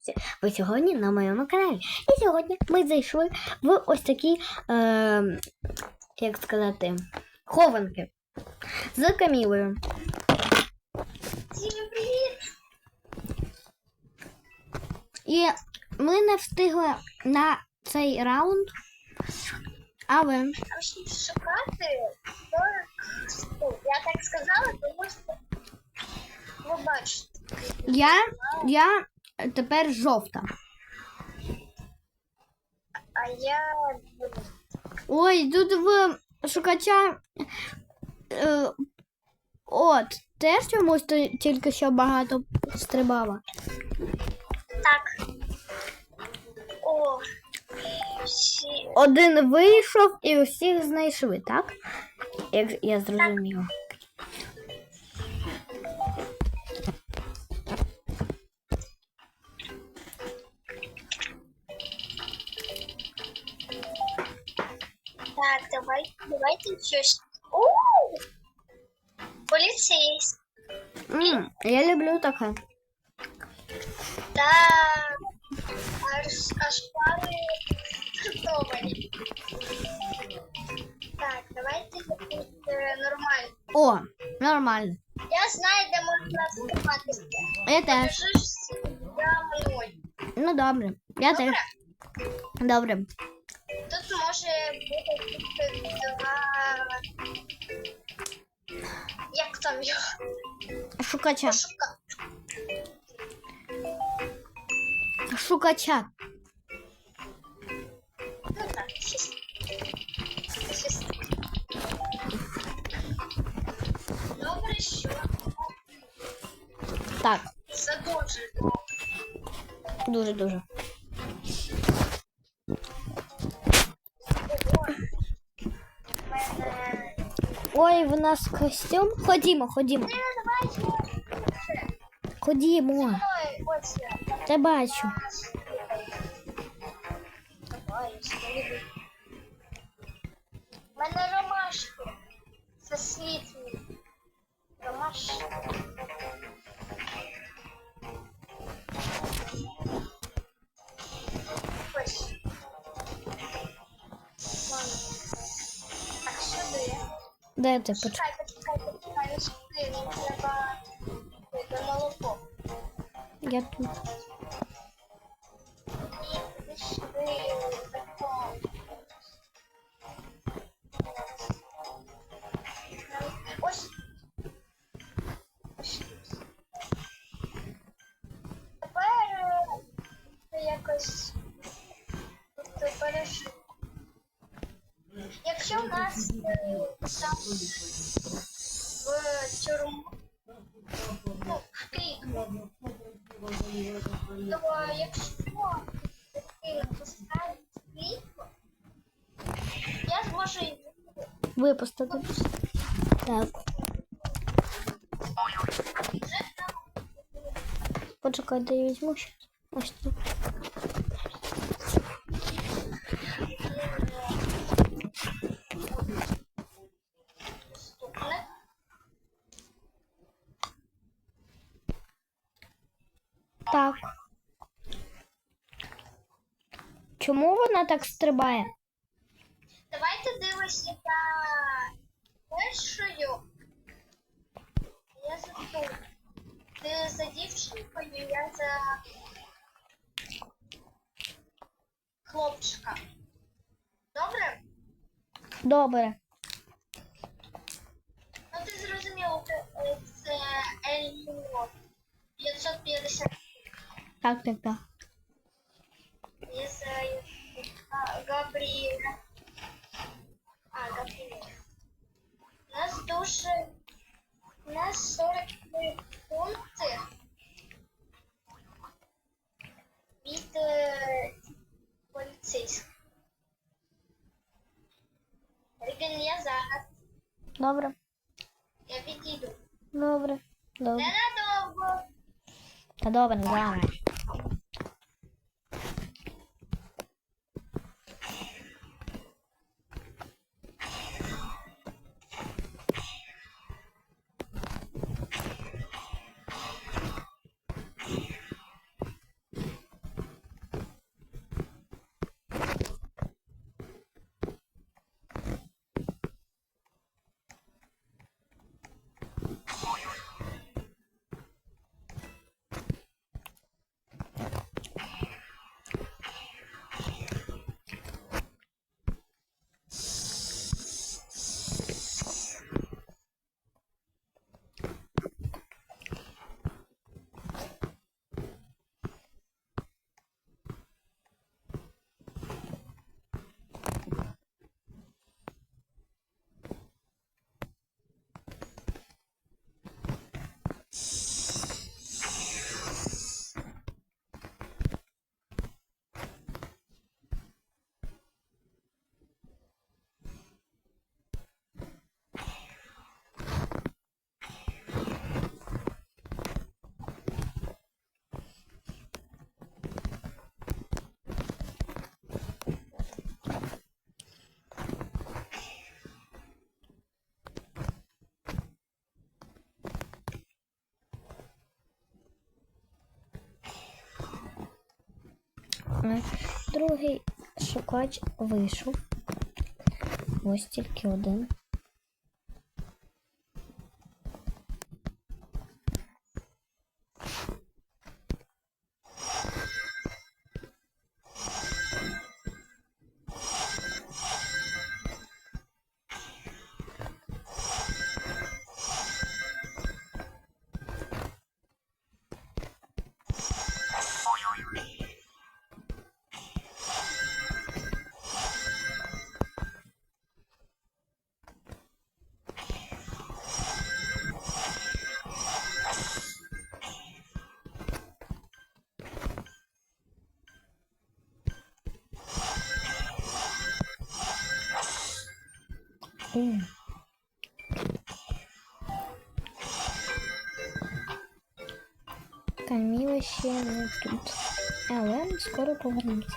друзі! Ви сьогодні на моєму каналі. І сьогодні ми зайшли в ось такі, е, як сказати, хованки з Камілою. Всім привіт! І ми не встигли на цей раунд. А ви? Шукати Я так сказала, тому що ви бачите. Я, я тепер жовта. А я Ой, тут в шукача. Е, от, теж чомусь то тільки що багато стрибала. так. О, всі. Один вийшов і усіх знайшли, так? Як я зрозуміла. Так, давай, давайте щось. У! Поліцейський. М, я люблю таке. Так. Аж, аж пари скриптовані. Так, давайте е, нормально. О, нормально. Я знаю, де можна сховатися. Я теж. Лежиш за мною. Ну добре. Я теж. Добре. Тут може бути два. Як там його? Шукача. Пошука. Шукача. Ну так, щось. Щось. Добре, що Так, це дуже дуже-дуже. Ой, в нас костюм. Ходімо, ходімо. Ходімо. Та бачу. Де ти? Поч- Почекай, почекай, почекай, треба молоко. Я тут. Е, там в тюрму, ну, в клітку, то якщо ти поставить клітку, я зможу її Випустити. Так. вже там. Почекай, де я візьму щось. Ось тут. Так. Чому вона так стрибає? Давайте дивимося за першою. Я за ту. Ти за дівчинкою, я за хлопчика. Добре? Добре. Ну ти зрозумів, це, е, це Ельмо 550. Так, так, так. Я за а. У нас. У нас 43 пункти від е, поліцейських. Рібін, я зараз. Добре. Я відійду. Добре. Добре. Ненадовго. Та добре, зараз. Другий шукач вийшов. Ось тільки один. М. Каміла ще не тут. Але скоро повернеться.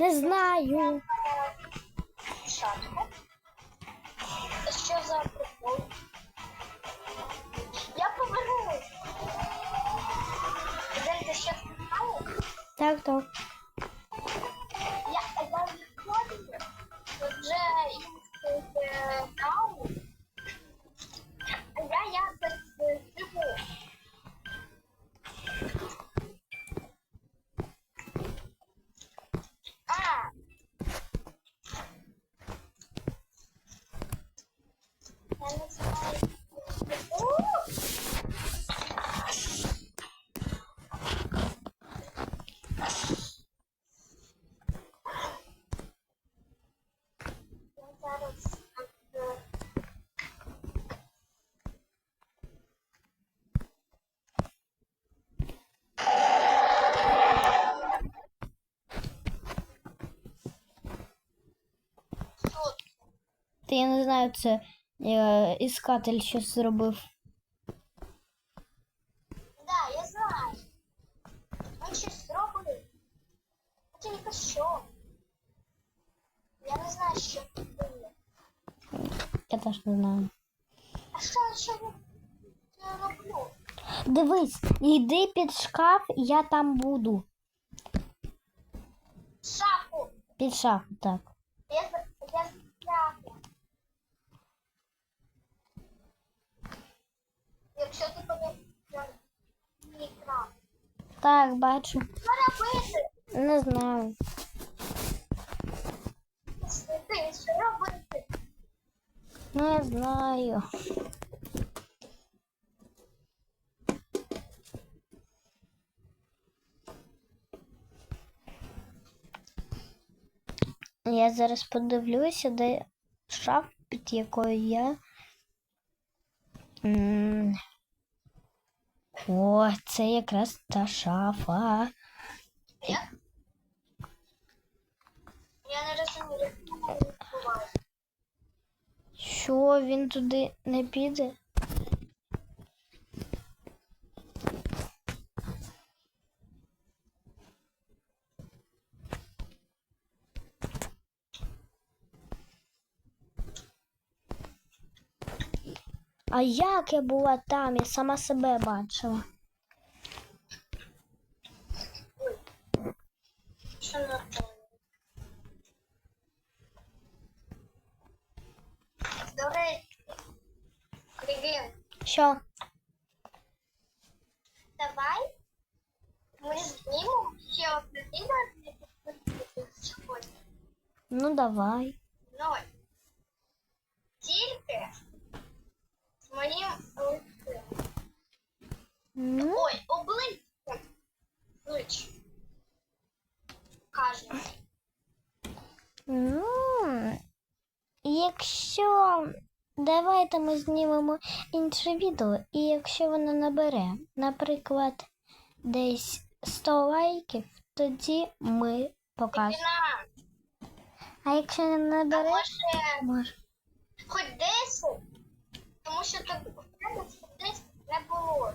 Не знаю. Шатку. Що за прикол? Я повернусь. Ти ще? Так, так. Та я не знаю, це е, іскатель щось зробив. Да, я знаю. Він щось зробив. Тільки що. Я не знаю, що це було. Я теж не знаю. А що, що я я роблю? Дивись, йди під шкаф, я там буду. Шапу. Під шаф, так. Так, бачу. Що робити? Не знаю. Що робити? Не знаю. Я зараз подивлюся, де шаф, під якою я. М. О, це якраз та шафа. Я? Я не розумію, як. Що він туди не піде? А як я була там, я сама себе бачила. Що то? До речі, Кригин, Що? давай ми знімемо ще одне відео для сьогодні. Ну давай. Ноль. Тільки з моїм. Ну, Ой, обличчям. Облич. Каже. ну, якщо давайте ми знімемо інше відео, і якщо воно набере, наприклад, десь 100 лайків, тоді ми покажемо. А якщо не набере, може. хоч 10? Тому що так 10 не було.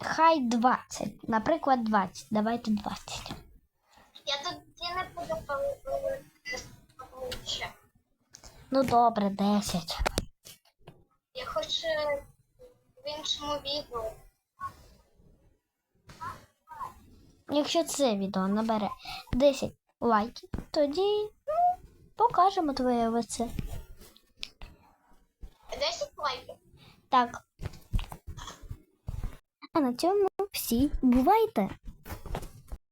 Хай 20. Наприклад, 20. Давайте 20. Я тоді не буду палити. Ну добре, 10. Я хочу в іншому відео. Якщо це відео набере 10 лайків, тоді ну, покажемо твоє лице. 10 лайків. Так. А на цьому всі бувайте!